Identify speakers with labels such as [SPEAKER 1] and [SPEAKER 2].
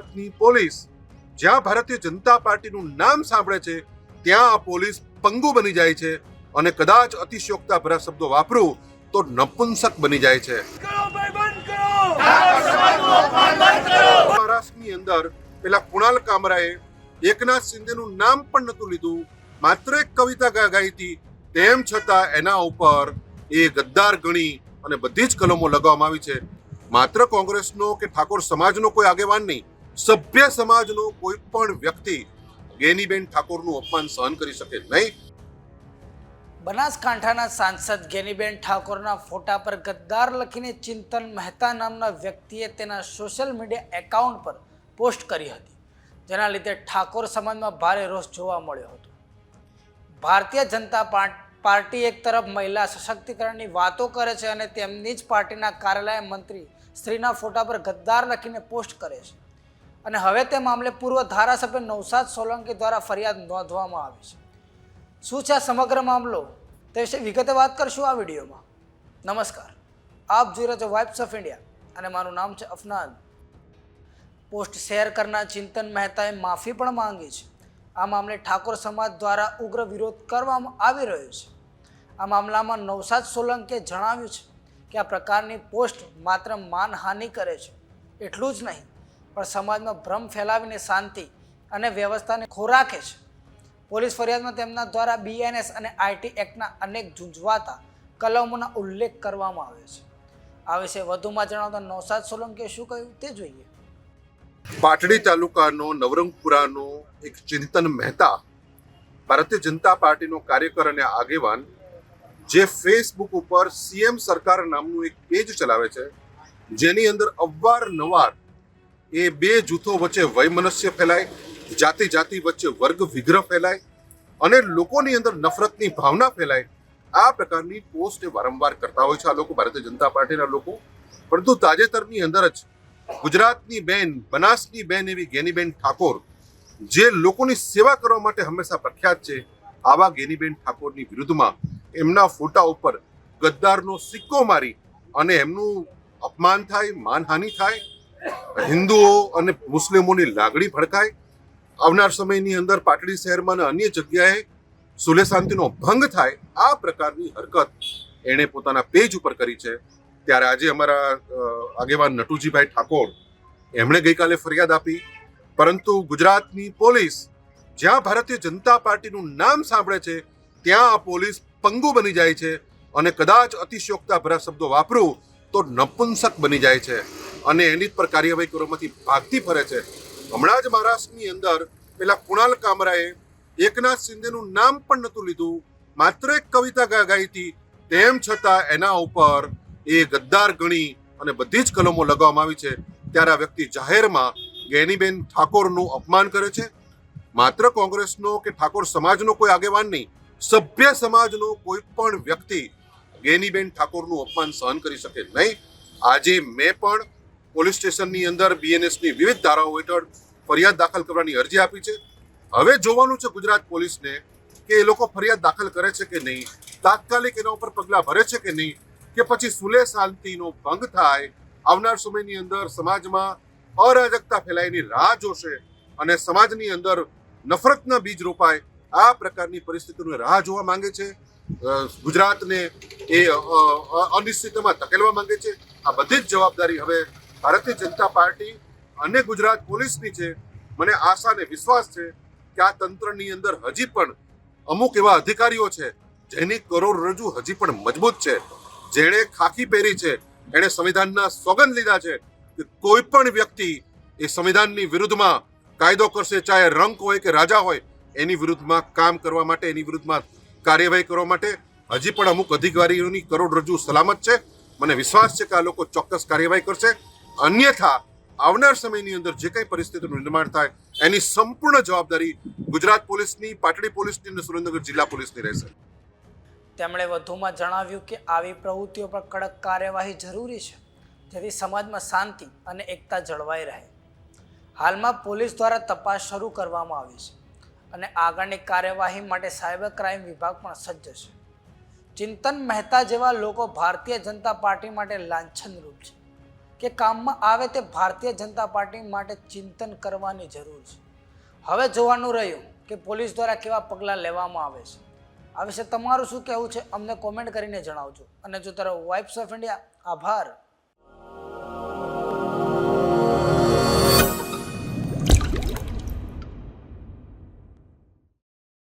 [SPEAKER 1] ગુજરાતની પોલીસ જ્યાં ભારતીય જનતા પાર્ટીનું નામ સાંભળે છે ત્યાં આ પોલીસ પંગુ બની જાય છે અને કદાચ અતિશયોક્તા ભરા શબ્દો વાપરું તો નપુંસક બની જાય છે. મહારાષ્ટ્રની અંદર પેલા કુણાલ કામરાએ એકનાથ શિંદેનું નામ પણ નતું લીધું માત્ર એક કવિતા ગાઈ હતી તેમ છતાં એના ઉપર એ ગદ્દાર ગણી અને બધી જ કલમો લગાવવામાં આવી છે. માત્ર કોંગ્રેસનો કે ઠાકોર સમાજનો કોઈ આગેવાન નહીં સભ્ય સમાજનો કોઈ પણ વ્યક્તિ ગેનીબેન ઠાકોરનું અપમાન સહન કરી શકે નહીં.
[SPEAKER 2] બનાસકાંઠાના સાંસદ ગેનીબેન ઠાકોરના ફોટા પર ગદ્દાર લખીને ચિંતન મહેતા નામના વ્યક્તિએ તેના સોશિયલ મીડિયા એકાઉન્ટ પર પોસ્ટ કરી હતી, જેના લીધે ઠાકોર સમાજમાં ભારે રોષ જોવા મળ્યો હતો. ભારતીય જનતા પાર્ટી એક તરફ મહિલા સશક્તિકરણની વાતો કરે છે અને તેમની જ પાર્ટીના કાર્યાલય મંત્રી સ્ત્રીના ફોટા પર ગદ્દાર લખીને પોસ્ટ કરે છે. અને હવે તે મામલે પૂર્વ ધારાસભ્ય નવસાદ સોલંકી દ્વારા ફરિયાદ નોંધવામાં આવી છે. શું છે આ સમગ્ર મામલો? તે વિશે વિગતે વાત કરશું આ વિડીયોમાં. નમસ્કાર. આપ જોઈ રહ્યા છો વાઇબ્સ ઓફ ઇન્ડિયા અને મારું નામ છે અફનાન. પોસ્ટ શેર કરનાર ચિંતન મહેતાએ માફી પણ માંગી છે. આ મામલે ઠાકોર સમાજ દ્વારા ઉગ્ર વિરોધ કરવામાં આવી રહ્યો છે. આ મામલામાં નવસાદ સોલંકીએ જણાવ્યું છે કે આ પ્રકારની પોસ્ટ માત્ર માનહાનિ કરે છે. એટલું જ નહીં પણ સમાજમાં ભ્રમ ફેલાવીને શાંતિ અને વ્યવસ્થાને ખોરાકે છે. પોલીસ ફરિયાદમાં તેમના દ્વારા બીએનએસ અને આઈટી એક્ટના અનેક ઝૂંઝવાતા કલમોના ઉલ્લેખ કરવામાં આવે છે. આ વિશે વધુમાં જણાવતા નૌશાદ સોલંકીએ શું કહ્યું તે જોઈએ.
[SPEAKER 1] પાટડી તાલુકાનો નવરંગપુરાનો એક ચિંતન મહેતા ભારતીય જનતા પાર્ટીનો કાર્યકર અને આગેવાન જે ફેસબુક ઉપર સીએમ સરકાર નામનું એક પેજ ચલાવે છે, જેની અંદર અવારનવાર એ બે જૂથો વચ્ચે વયમનસ્ય ફેલાય જાતિ જાતિ વચ્ચે વર્ગ વિગ્રહ ફેલાય અને લોકોની અંદર નફરતની ભાવના ફેલાય. આ પ્રકારની પોસ્ટ વારંવાર કરતા હોય છે આ લોકો, ભારતીય જનતા પાર્ટીના લોકો. પરંતુ તાજેતરની અંદર જ ગુજરાતની બેન, બનાસની બેન એવી ગેનીબેન ઠાકોર, જે લોકોની સેવા કરવા માટે હંમેશા પ્રખ્યાત છે, આવા ગેનીબેન ઠાકોરની વિરુદ્ધમાં એમના ફોટા ઉપર ગદ્દારનો સિક્કો મારી અને એમનું અપમાન થાય, માનહાનિ થાય હિન્દુઓ અને મુસ્લિમોની લાગણી ભડકાય. આવનાર સમયની અંદર પાટડી શહેરમાં અને અન્ય જગ્યાએ સુલે શાંતિનો ભંગ થાય, આ પ્રકારની હરકત એણે પોતાના પેજ ઉપર કરી છે. ત્યારે આજે અમારા આગેવાન નટુજીભાઈ ઠાકોર એમણે ગઈકાલે ફરિયાદ આપી. પરંતુ ગુજરાતની પોલીસ જ્યાં ભારતીય જનતા પાર્ટીનું નામ સાંભળે છે, ત્યાં આ પોલીસ પંગુ બની જાય છે અને કદાચ અતિશયોક્તા ભરા શબ્દો વાપરું તો નપુંસક બની જાય છે. અને એની જ પર કાર્યવાહી કરવામાંથી ભાગતી ફરે છે. હમણાં જ મહારાષ્ટ્રની અંદર પેલા કુણાલ કામરાએ એકનાથ શિંદેનું નામ પણ નહોતું લીધું. માત્ર એક કવિતા ગાઈ હતી. તેમ છતાં એના ઉપર એ ગદ્દાર ગણી અને બધી જ કલમો લગાવવામાં આવી છે. ત્યારે આ વ્યક્તિ જાહેરમાં ગેનીબેન ઠાકોરનું અપમાન કરે છે. માત્ર કોંગ્રેસનો કે ઠાકોર સમાજનો કોઈ આગેવાન નહીં, સભ્ય સમાજનો કોઈ પણ વ્યક્તિ ગેનીબેન ઠાકોરનું અપમાન સહન કરી શકે નહીં. આજે મેં પણ પોલીસ સ્ટેશનની અંદર બીએનએસની વિવિધ ધારાઓ હેઠળ ફરિયાદ દાખલ કરવાની અરજી આપી છે. હવે જોવાનું છે ગુજરાત પોલીસને કે એ લોકો ફરિયાદ દાખલ કરે છે કે નહીં, તાત્કાલિક એના ઉપર પગલાં ભરે છે કે નહીં, કે પછી સુલે શાંતિનો ભંગ થાય, આવનાર સમયની અંદર સમાજમાં અરાજકતા ફેલાયની રાહ જોશે અને સમાજની અંદર નફરતના બીજ રોપાય, આ પ્રકારની પરિસ્થિતિની રાહ જોવા માંગે છે. ગુજરાતને એ અનિશ્ચિતમાં ધકેલવા માંગે છે. આ બધી જ જવાબદારી હવે ભારતીય જનતા પાર્ટી અને ગુજરાત પોલીસની છે, મને આશા અને વિશ્વાસ છે કે આ તંત્રની અંદર હજી પણ અમુક એવા અધિકારીઓ છે, જેની કરોડરજ્જુ હજી પણ મજબૂત છે. જેણે ખાખી પહેરી છે, એણે સંવિધાનના સોગંદ લીધા છે કે કોઈ પણ વ્યક્તિ એ સંવિધાનની વિરુદ્ધમાં કાયદો કરશે, ચાહે રંક હોય કે રાજા હોય, એની વિરુદ્ધમાં કામ કરવા માટે, એની વિરુદ્ધમાં કાર્યવાહી કરવા માટે હજી પણ અમુક અધિકારીઓની કરોડરજ્જુ સલામત છે. મને વિશ્વાસ છે કે આ લોકો ચોક્કસ કાર્યવાહી કરશે. અન્યથા આવનાર સમયની અંદર જે કંઈ પરિસ્થિતિનું નિર્માણ થાય, એની સંપૂર્ણ જવાબદારી ગુજરાત પોલીસની, પાટડી પોલીસની અને સુરેન્દ્રનગર જિલ્લા પોલીસની રહેશે.
[SPEAKER 2] તેમણે વધુમાં જણાવ્યું કે આવી પ્રવૃત્તિઓ પર કડક કાર્યવાહી જરૂરી છે, જેથી સમાજમાં શાંતિ અને એકતા જળવાઈ રહે. હાલમાં પોલીસ દ્વારા તપાસ શરૂ કરવામાં આવી છે અને આગળની કાર્યવાહી માટે સાયબર ક્રાઇમ વિભાગ પણ સજ્જ છે. ચિંતન મહેતા જેવા લોકો ભારતીય જનતા પાર્ટી માટે લાંછનરૂપ છે. કે કામમાં આવે તે ભારતીય જનતા પાર્ટી માટે ચિંતન કરવાની જરૂર છે. હવે જોવાનું રહ્યું કે પોલીસ દ્વારા કેવા પગલાં લેવામાં આવે છે. આ વિશે તમારું શું કહેવું છે? અમને કોમેન્ટ કરીને જણાવજો. અને જો તારો વાઇબ્સ ઓફ ઇન્ડિયા આભાર.